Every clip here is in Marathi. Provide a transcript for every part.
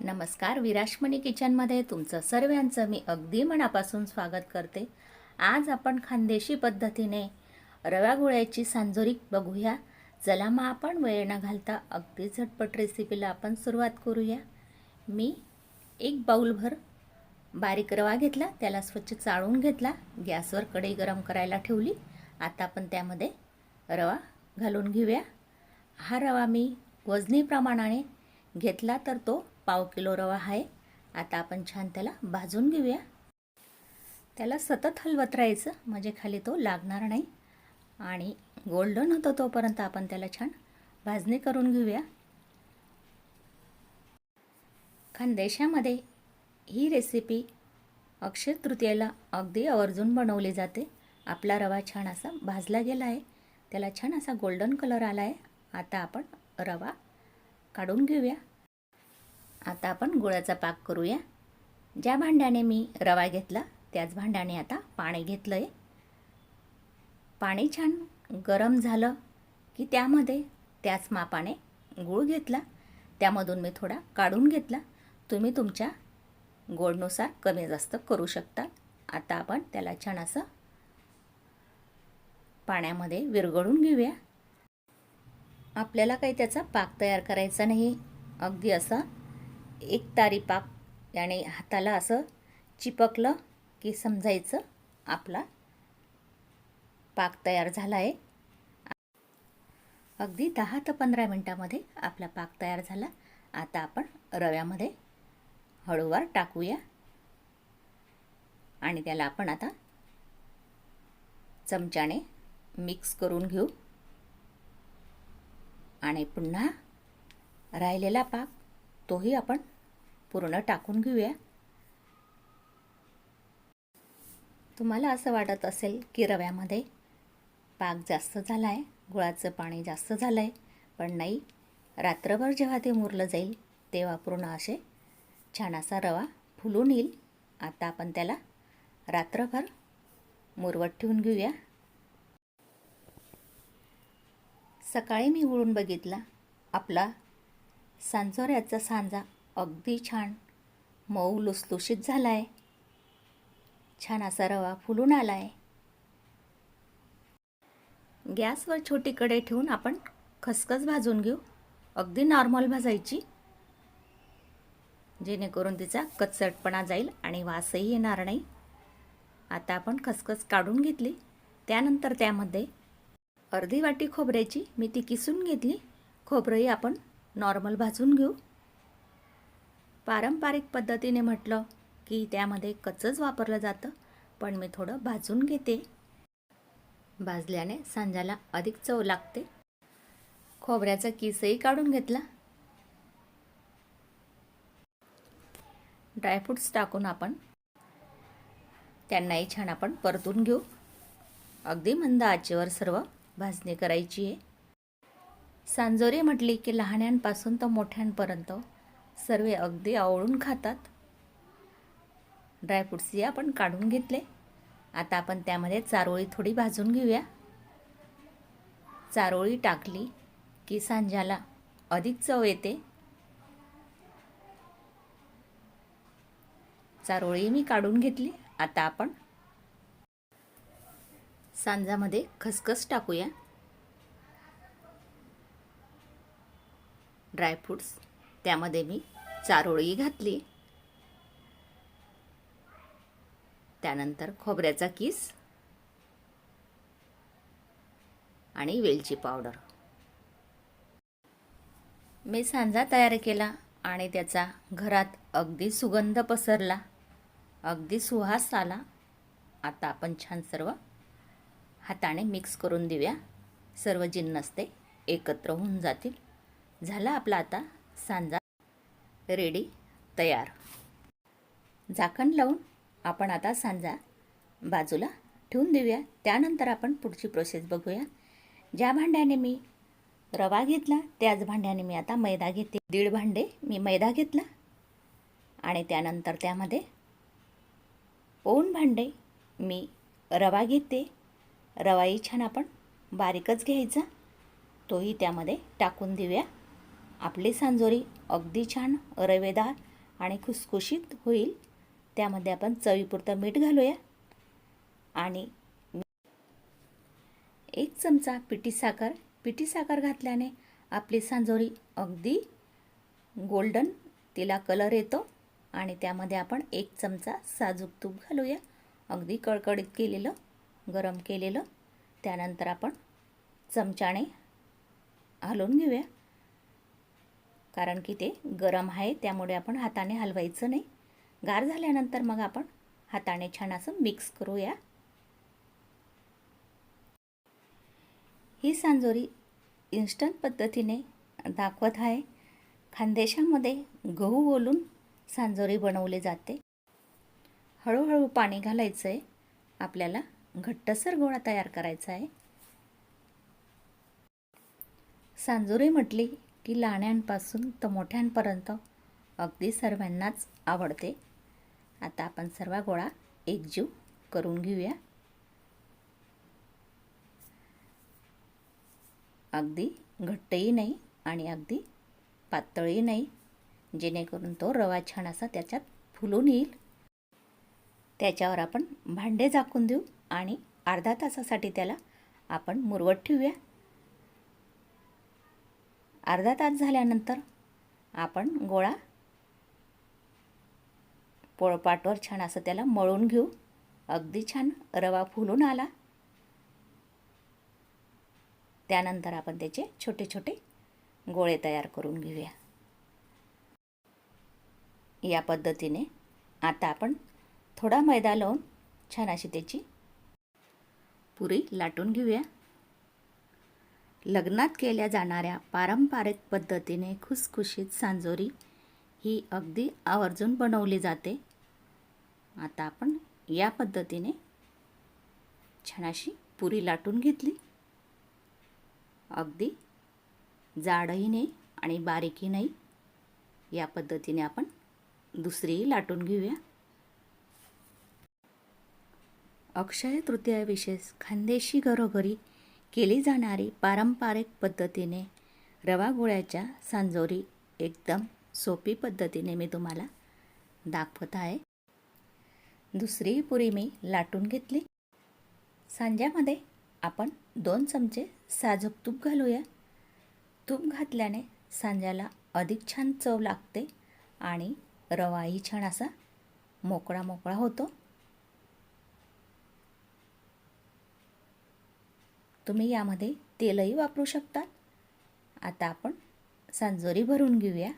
नमस्कार विराशमणी किचनमध्ये तुमचं सर्वांचं मी अगदी मनापासून स्वागत करते. आज आपण खानदेशी पद्धतीने रव्या गुळ्याची सांजोरी बघूया. चला मग आपण वेळ न घालता अगदी झटपट रेसिपीला आपण सुरुवात करूया. मी एक बाऊलभर बारीक रवा घेतला त्याला स्वच्छ चाळून घेतला गॅसवर कढई गरम करायला ठेवली. आता आपण त्यामध्ये रवा घालून घेऊया. हा रवा मी वजनी प्रमाणाने घेतला तर तो पाव किलो रवा आहे. आता आपण छान त्याला भाजून घेऊया. त्याला सतत हलवत राहायचं म्हणजे खाली तो लागणार नाही. आणि गोल्डन होतो तोपर्यंत आपण त्याला छान भाजणी करून घेऊया. खानदेशामध्ये ही रेसिपी अक्षय तृतीयेला अगदी आवर्जून बनवली जाते. आपला रवा छान असा भाजला गेला आहे. त्याला छान असा गोल्डन कलर आला आहे आता आपण रवा काढून घेऊया. आता आपण गुळाचा पाक करूया. ज्या भांड्याने मी रवा घेतला त्याच भांड्याने आता पाणी घेतलं आहे पाणी छान गरम झालं की त्यामध्ये त्याच मापाने गूळ घेतला. त्यामधून मी थोडा काढून घेतला. तुम्ही तुमच्या गोडनुसार कमी जास्त करू शकता. आता आपण त्याला छान असं पाण्यामध्ये विरघळून घेऊया. आपल्याला काही त्याचा पाक तयार करायचा नाही. अगदी असं एक तारी पाक याने हाताला असं चिपकलं की समजायचं आपला पाक तयार झाला आहे अगदी दहा ते पंधरा मिनटामध्ये आपला पाक तयार झाला. आता आपण रव्यामध्ये हळूवार टाकूया. आणि त्याला आपण आता चमच्याने मिक्स करून घेऊ. आणि पुन्हा राहिलेला पाक तोही आपण पूर्ण टाकून घेऊया. तुम्हाला असं वाटत असेल की रव्यामध्ये पाक जास्त झाला आहे गुळाचं पाणी जास्त झालं आहे पण नाही. रात्रभर जेव्हा ते मुरलं जाईल तेव्हा पूर्ण असे छान असा रवा फुलून येईल. आता आपण त्याला रात्रभर मुरवत ठेवून घेऊया. सकाळी मी उळून बघितला आपला सांजोऱ्याचा सांजा अगदी छान. मऊ लुसलुशीत झाला आहे छान असा रवा फुलून आला आहे गॅसवर छोटी कडे ठेवून आपण खसखस भाजून घेऊ. अगदी नॉर्मल भाजायची. जेणेकरून तिचा कचटपणा जाईल आणि वासही येणार नाही. आता आपण खसखस काढून घेतली. त्यानंतर त्यामध्ये अर्धी वाटी खोबऱ्याची मी ती किसून घेतली. खोबरंही आपण नॉर्मल भाजून घेऊ. पारंपरिक पद्धतीने म्हटलं की त्यामध्ये कचच वापरलं जातं पण मी थोडं भाजून घेते. भाजल्याने सांजाला अधिक चव लागते. खोबऱ्याचा किसही काढून घेतला. ड्रायफ्रूट्स टाकून आपण त्यांनाही छान आपण परतून घेऊ. अगदी मंद आचेवर सर्व भाजणी करायची आहे. सांजोरी म्हटली की लहान्यांपासून तर मोठ्यांपर्यंत सर्व अगदी आवळून खातात. ड्रायफ्रुट्सही आपण काढून घेतले. आता आपण त्यामध्ये चारोळी थोडी भाजून घेऊया. चारोळी टाकली की सांजाला अधिक चव येते. चारोळी मी काढून घेतली. आता आपण सांजामध्ये खसखस टाकूया. ड्रायफ्रूट्स त्यामध्ये मी चारोळी घातली. त्यानंतर खोबऱ्याचा किस. आणि वेलची पावडर. मी सांजा तयार केला आणि त्याचा घरात अगदी सुगंध पसरला. अगदी सुहास आला. आता आपण छान सर्व हाताने मिक्स करून देऊया. सर्व जिन्नस ते एकत्र होऊन जातील. झाला आपला आता सांजा. रेडी तयार. झाकण लावून आपण आता सांजा बाजूला ठेवून देऊया. त्यानंतर आपण पुढची प्रोसेस बघूया. ज्या भांड्याने मी रवा घेतला त्याच भांड्याने मी आता मैदा घेते. दीड भांडे मी मैदा घेतला. आणि त्यानंतर त्यामध्ये ओन भांडे मी रवा घेते. रवाही छान आपण बारीकच घ्यायचा. तोही त्यामध्ये टाकून देऊया. आपली सांजोरी अगदी छान रवेदार आणि खुसखुशीत होईल. त्यामध्ये आपण चवीपुरतं मीठ घालूया. आणि एक चमचा पिठी साखर. पिठी साखर घातल्याने आपली सांजोरी अगदी गोल्डन तिला कलर येतो. आणि त्यामध्ये आपण एक चमचा साजूक तूप घालूया. अगदी कळकळीत केलेलं गरम केलेलं. त्यानंतर आपण चमच्याने हलवून घेऊया. कारण की ते गरम आहे त्यामुळे आपण हाताने हलवायचं नाही. गार झाल्यानंतर मग आपण हाताने छान असं मिक्स करूया. ही सांजोरी इन्स्टंट पद्धतीने दाखवत आहे. खानदेशामध्ये गहू ओलून सांजोरी बनवली जाते. हळूहळू पाणी घालायचं आहे आपल्याला घट्टसर गोळा तयार करायचा आहे. सांजोरी म्हटली ती लाण्यांपासून तर मोठ्यांपर्यंत. अगदी सर्वांनाच आवडते. आता आपण सर्व गोळा एकजीव करून घेऊया. अगदी घट्टही नाही आणि अगदी पातळही नाही जेणेकरून तो रवा छान असा त्याच्यात फुलून येईल. त्याच्यावर आपण भांडे झाकून देऊ आणि अर्धा तासासाठी त्याला आपण मुरवत ठेवूया. अर्धा तास झाल्यानंतर आपण गोळा पोळपाटवर छान असं त्याला मळून घेऊ. अगदी छान रवा फुलून आला. त्यानंतर आपण त्याचे छोटे छोटे गोळे तयार करून घेऊया. या पद्धतीने आता आपण थोडा मैदा लावून छान अशी त्याची पुरी लाटून घेऊया. लग्नात केल्या जाणाऱ्या पारंपरिक पद्धतीने खुसखुशीत सांजोरी ही अगदी आवर्जून बनवली जाते. आता आपण या पद्धतीने छान अशी पुरी लाटून घेतली. अगदी जाडही नाही आणि बारीकही नाही. या पद्धतीने आपण दुसरीही लाटून घेऊया. अक्षय तृतीयाविषयी खानदेशी घरोघरी केली जाणारी पारंपरिक पद्धतीने रवा गोळ्याच्या सांजोरी एकदम सोपी पद्धतीने मी तुम्हाला दाखवत आहे. दुसरी पुरी मी लाटून घेतली. सांज्यामध्ये आपण दोन चमचे साजूक तूप घालूया. तूप घातल्याने सांज्याला अधिक छान चव लागते आणि रवाही छान असा मोकळा मोकळा होतो. तुम्ही यामध्ये तेलही वापरू शकता आता आपण सांजोरी भरून घेऊया.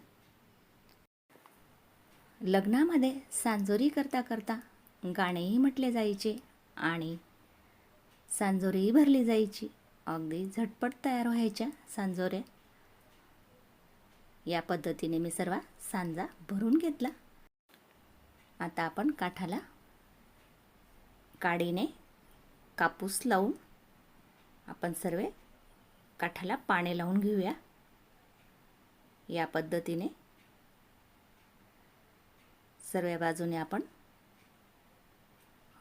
लग्नामध्ये सांजोरी करता करता गाणेही म्हटले जायचे आणि सांजोरीही भरली जायची. अगदी झटपट तयार व्हायच्या सांजोऱ्या. या पद्धतीने मी सर्व सांजा भरून घेतला. आता आपण काठाला काडीने कापूस लावून आपण सर्व काठाला पाणी लावून घेऊया. या पद्धतीने सर्व बाजूने आपण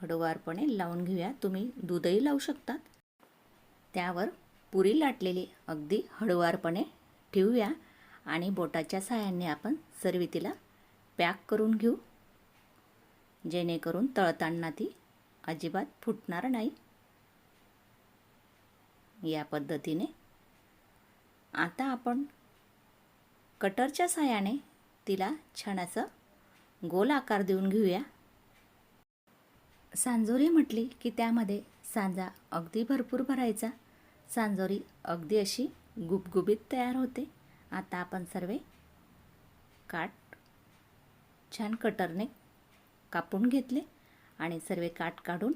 हळूवारपणे लावून घेऊया. तुम्ही दूधही लावू शकतात. त्यावर पुरी लाटलेली अगदी हळूवारपणे ठेवूया आणि बोटाच्या साह्याने आपण सर्व तिला पॅक करून घेऊ. जेणेकरून तळताना ती अजिबात फुटणार नाही. या पद्धतीने. आता आपण कटरच्या साह्याने तिला छान असं गोल आकार देऊन घेऊया. सांजोरी म्हटली की त्यामध्ये सांजा अगदी भरपूर भरायचा. सांजोरी अगदी अशी गुबगुबीत तयार होते. आता आपण सर्व काट छान कटरने कापून घेतले आणि सर्व काट काढून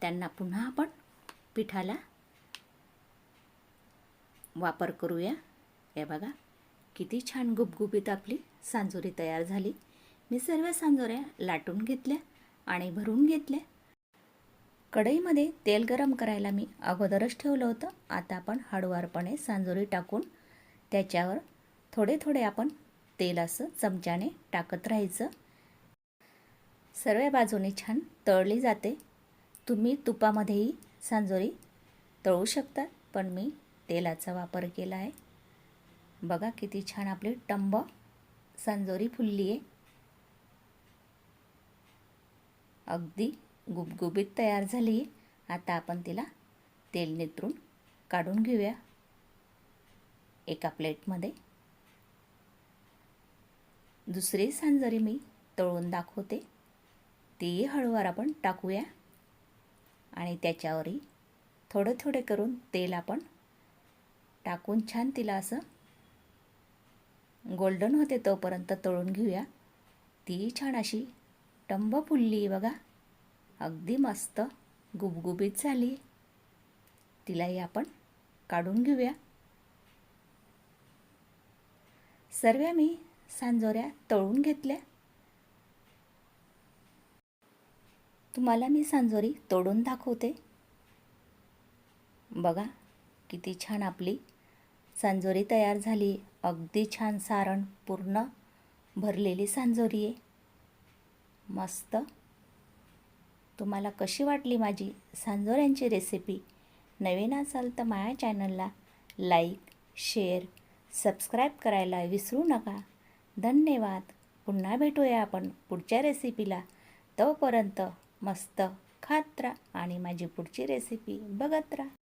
त्यांना पुन्हा आपण पिठाला वापर करूया. हे बघा किती छान गुबगुबीत आपली सांजोरी तयार झाली. मी सर्व सांजोऱ्या लाटून घेतल्या आणि भरून घेतल्या. कढईमध्ये तेल गरम करायला मी अगोदरच ठेवलं होतं. आता आपण हळूवारपणे सांजोरी टाकून त्याच्यावर थोडे थोडे आपण तेल असं चमच्याने टाकत राहायचं. सर्व बाजूने छान तळली जाते. तुम्ही तुपामध्येही सांजोरी तळू शकता पण मी तेलाचा वापर केला आहे. बघा किती छान आपली टंब सांजोरी फुलली आहे. अगदी गुबगुबीत तयार झाली आहे. आता आपण तिला तेल नितरून काढून घेऊया. एका प्लेटमध्ये. दुसरी सांजरी मी तळून दाखवते. ती हळूवार आपण टाकूया. आणि त्याच्यावरही थोडं थोडे करून तेल आपण टाकून छान तिला असं गोल्डन होते तोपर्यंत तळून घेऊया. ती छान अशी टंब फुलली बघा. अगदी मस्त गुबगुबीत झाली. तिलाही आपण काढून घेऊया. सर्व मी सांजोऱ्या तळून घेतल्या. तुम्हाला मी सांजोरी तोडून दाखवते. बघा किती छान आपली सांजोरी तयार झाली. अगदी छान सारण पूर्ण भरलेली सांजोरी आहे. मस्त. तुम्हाला कशी वाटली माझी सांजोऱ्यांची रेसिपी नवीन असाल तर माझ्या चॅनलला लाईक शेअर सबस्क्राईब करायला विसरू नका. धन्यवाद. पुन्हा भेटूया आपण पुढच्या रेसिपीला तोपर्यंत मस्त खात राहा आणि माझी पुढची रेसिपी बघत राहा.